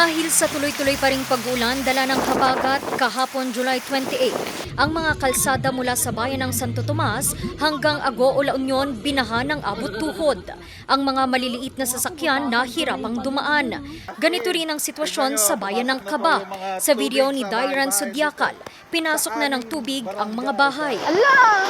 Dahil sa tuloy-tuloy pa ring pag-ulan dala ng habagat kahapon July 28, ang mga kalsada mula sa bayan ng Santo Tomas hanggang Agoo La Union binaha ng abot tuhod. Ang mga maliliit na sasakyan nahirapang dumaan. Ganito rin ang sitwasyon sa bayan ng Kaba. Sa video ni Dairan Sudyakal, pinasok na ng tubig ang mga bahay. Allah!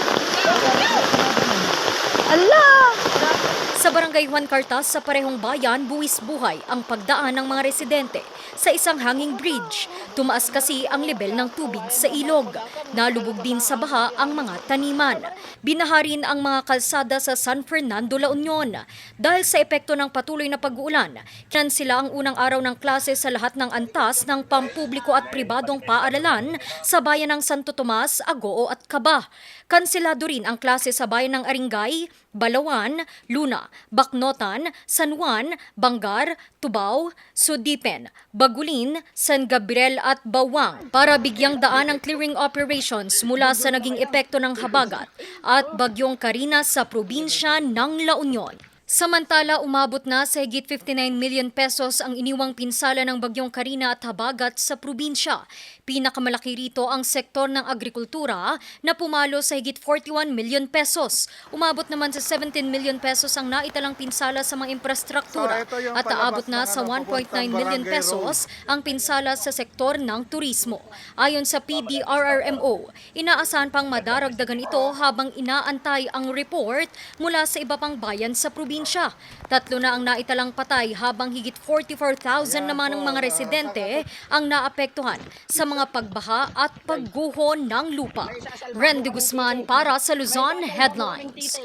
Sa barangay Juan Cartas sa parehong bayan, buwis buhay ang pagdaan ng mga residente sa isang hanging bridge. Tumaas kasi ang level ng tubig sa ilog. Nalubog din sa baha ang mga taniman. Binaha rin ang mga kalsada sa San Fernando, La Union. Dahil sa epekto ng patuloy na pag-uulan, kinan sila ang unang araw ng klase sa lahat ng antas ng pampubliko at pribadong paaralan sa bayan ng Santo Tomas, Agoo at Kaba. Kanselado rin ang klase sa bayan ng Aringay, Balawan, Luna, Baknotan, San Juan, Bangar, Tubao, Sudipen, Bagulin, San Gabriel at Bawang para bigyang daan ang clearing operations mula sa naging epekto ng habagat at bagyong Karina sa probinsya ng La Union. Samantala, umabot na sa higit 59 million pesos ang iniwang pinsala ng bagyong Karina at Habagat sa probinsya. Pinakamalaki rito ang sektor ng agrikultura na pumalo sa higit 41 million pesos. Umabot naman sa 17 million pesos ang naitalang pinsala sa mga infrastruktura So, at aabot na sa ano, 1.9 papuntang million pesos ang pinsala sa sektor ng turismo. Ayon sa PDRRMO, inaasahan pang madaragdagan ito habang inaantay ang report mula sa iba pang bayan sa probinsya. Tatlo na ang naitalang patay habang higit 44,000 naman ng mga residente ang naapektuhan sa mga pagbaha at pagguho ng lupa. Randy Guzman para sa Luzon Headlines.